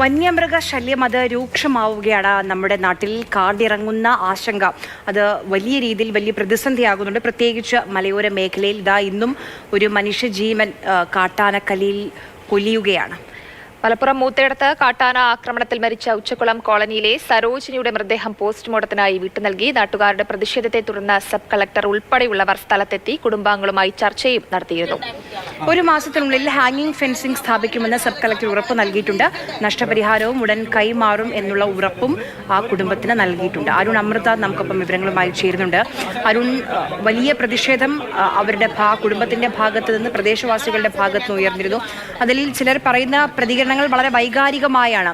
വന്യമൃഗ ശല്യം അത് രൂക്ഷമാവുകയാണ്. നമ്മുടെ നാട്ടിൽ കാടിറങ്ങുന്ന ആശങ്ക. അത് വലിയ രീതിയിൽ വലിയ പ്രതിസന്ധിയാകുന്നുണ്ട്. പ്രത്യേകിച്ച് മലയോര മേഖലയിൽ ഇതാ ഇന്നും ഒരു മനുഷ്യജീവൻ കാട്ടാനക്കലിയിൽ കൊല്ലിയുകയാണ് മലപ്പുറം മൂത്തേടത്ത് കാട്ടാന ആക്രമണത്തിൽ മരിച്ച ഉച്ചക്കുളം കോളനിയിലെ സരോജിനിയുടെ മൃതദേഹം പോസ്റ്റ്മോർട്ടത്തിനായി വിട്ടു നൽകി. നാട്ടുകാരുടെ പ്രതിഷേധത്തെ തുടർന്ന് സബ് കളക്ടർ ഉൾപ്പെടെയുള്ളവർ സ്ഥലത്തെത്തി കുടുംബാംഗങ്ങളുമായി ചർച്ചയും നടത്തിയിരുന്നു. ഒരു മാസത്തിനുള്ളിൽ ഹാങ്ങിംഗ് ഫെൻസിംഗ് സ്ഥാപിക്കുമെന്ന് സബ് കളക്ടർ ഉറപ്പ് നൽകിയിട്ടുണ്ട്. നഷ്ടപരിഹാരവും ഉടൻ കൈമാറും എന്നുള്ള ഉറപ്പും ആ കുടുംബത്തിന് നൽകിയിട്ടുണ്ട്. അരുൺ അമൃത നമുക്കൊപ്പം വിവരങ്ങളുമായി ചേരുന്നുണ്ട്. അരുൺ വലിയ പ്രതിഷേധം അവരുടെ കുടുംബത്തിന്റെ ഭാഗത്ത് നിന്ന് പ്രദേശവാസികളുടെ ഭാഗത്ത് നിന്ന് ഉയർന്നിരുന്നു. അതിൽ ചിലർ പറയുന്ന പ്രതികരണങ്ങൾ വളരെ വൈകാരികമായാണ്.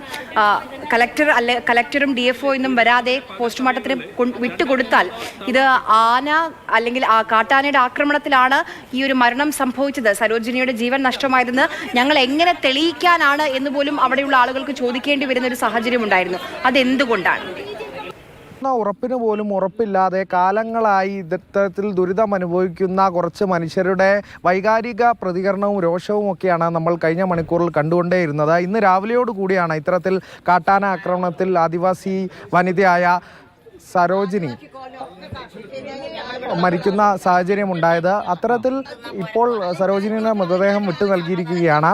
കലക്ടർ അല്ലെ കലക്ടറും ഡി എഫ് ഒന്നും വരാതെ പോസ്റ്റ്മോർട്ടത്തിന് വിട്ടുകൊടുത്താൽ ഇത് ആന അല്ലെങ്കിൽ ആ കാട്ടാനയുടെ ആക്രമണത്തിലാണ് ഈ ഒരു മരണം സംഭവിച്ചത്. സരോജിനിയുടെ ജീവൻ നഷ്ടമായതെന്ന് ഞങ്ങൾ എങ്ങനെ തെളിയിക്കാനാണ് എന്ന് പോലും അവിടെയുള്ള ആളുകൾക്ക് ചോദിക്കേണ്ടി വരുന്ന ഒരു സാഹചര്യം ഉണ്ടായിരുന്നു അതെന്തുകൊണ്ടാണ്? ഉറപ്പിന് പോലും ഉറപ്പില്ലാതെ കാലങ്ങളായി ഇത്തരത്തിൽ ദുരിതം അനുഭവിക്കുന്ന കുറച്ച് മനുഷ്യരുടെ വൈകാരിക പ്രതികരണവും രോഷവും ഒക്കെയാണ് നമ്മൾ കഴിഞ്ഞ മണിക്കൂറിൽ കണ്ടുകൊണ്ടേയിരുന്നത്. ഇന്ന് രാവിലെയോട് കൂടിയാണ് ഇത്തരത്തിൽ കാട്ടാന ആക്രമണത്തിൽ ആദിവാസി വനിതയായ സരോജിനി. മരിക്കുന്ന സാഹചര്യം ഉണ്ടായത് അത്തരത്തിൽ ഇപ്പോൾ സരോജിനിയുടെ മൃതദേഹം വിട്ടു നൽകിയിരിക്കുകയാണ്.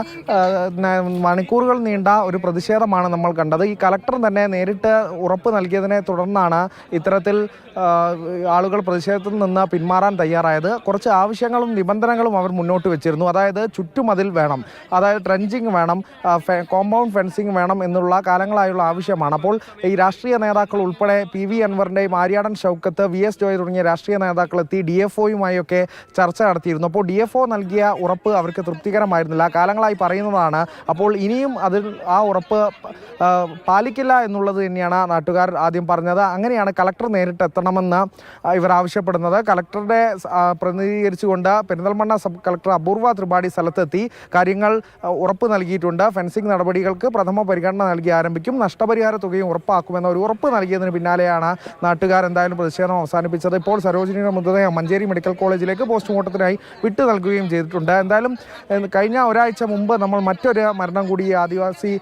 മണിക്കൂറുകൾ നീണ്ട ഒരു പ്രതിഷേധമാണ് നമ്മൾ കണ്ടത്. ഈ കലക്ടർ തന്നെ നേരിട്ട് ഉറപ്പ് നൽകിയതിനെ തുടർന്നാണ് ഇത്തരത്തിൽ ആളുകൾ പ്രതിഷേധത്തിൽ നിന്ന് പിന്മാറാൻ തയ്യാറായത്. കുറച്ച് ആവശ്യങ്ങളും നിബന്ധനകളും അവർ മുന്നോട്ട് വെച്ചിരുന്നു. അതായത് ചുറ്റുമതിൽ വേണം. അതായത് ട്രെഞ്ചിങ് വേണം കോമ്പൗണ്ട് ഫെൻസിങ് വേണം എന്നുള്ള കാലങ്ങളായുള്ള ആവശ്യമാണ്. അപ്പോൾ ഈ രാഷ്ട്രീയ നേതാക്കൾ ഉൾപ്പെടെ പി വി അൻവറിന്റെയും ആര്യാടൻ ഷൗക്കത്ത് വി എസ് ജോയ് തുടങ്ങിയ രാഷ്ട്രീയ നേതാക്കൾ എത്തി ഡി എഫ് ഒയുമായൊക്കെ ചർച്ച നടത്തിയിരുന്നു. അപ്പോൾ ഡി എഫ് ഒ നൽകിയ ഉറപ്പ് അവർക്ക് തൃപ്തികരമായിരുന്നില്ല. കാലങ്ങളായി പറയുന്നതാണ്. അപ്പോൾ ഇനിയും അതിൽ ആ ഉറപ്പ് പാലിക്കില്ല എന്നുള്ളത് തന്നെയാണ് നാട്ടുകാർ ആദ്യം പറഞ്ഞത്. അങ്ങനെയാണ് കളക്ടർ നേരിട്ട് എത്തണമെന്ന് ഇവർ ആവശ്യപ്പെടുന്നത്. കളക്ടറുടെ പ്രതിനിധീകരിച്ചുകൊണ്ട് പെരിന്തൽമണ്ണ സബ് കളക്ടർ അപൂർവ ത്രിപാഠി സ്ഥലത്തെത്തി കാര്യങ്ങൾ ഉറപ്പ് നൽകിയിട്ടുണ്ട്. ഫെൻസിംഗ് നടപടികൾക്ക് പ്രഥമ പരിഗണന നൽകി ആരംഭിക്കും. നഷ്ടപരിഹാര തുകയും ഉറപ്പാക്കുമെന്ന ഒരു ഉറപ്പ് നൽകിയതിന് പിന്നാലെയാണ് നാട്ടുകാർ എന്തായാലും പ്രതിഷേധം അവസാനിപ്പിച്ചത്. ഇപ്പോൾ സരോജിനിയുടെ മൃതദേഹം മഞ്ചേരി മെഡിക്കൽ കോളേജിലേക്ക് പോസ്റ്റ്മോർട്ടത്തിനായി വിട്ടു നൽകുകയും ചെയ്തിട്ടുണ്ട്. എന്തായാലും കഴിഞ്ഞ ഒരാഴ്ച മുമ്പ് നമ്മൾ മറ്റൊരു മരണം കൂടി ആദിവാസി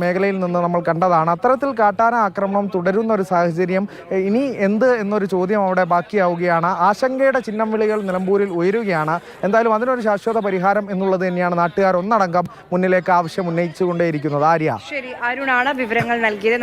മേഖലയിൽ നിന്ന് നമ്മൾ കണ്ടതാണ്. അത്തരത്തിൽ കാട്ടാന ആക്രമണം തുടരുന്ന ഒരു സാഹചര്യം ഇനി എന്ത് എന്നൊരു ചോദ്യം അവിടെ ബാക്കിയാവുകയാണ്. ആശങ്കയുടെ ചിഹ്നം വിളികൾ നിലമ്പൂരിൽ ഉയരുകയാണ്. എന്തായാലും അതിനൊരു ശാശ്വത പരിഹാരം എന്നുള്ളത് തന്നെയാണ് നാട്ടുകാർ ഒന്നടങ്കം മുന്നിലേക്ക് ആവശ്യം ഉന്നയിച്ചുകൊണ്ടേയിരിക്കുന്നത്. ആര്യ. ശരി അരുണാണ് വിവരങ്ങൾ നൽകിയത്.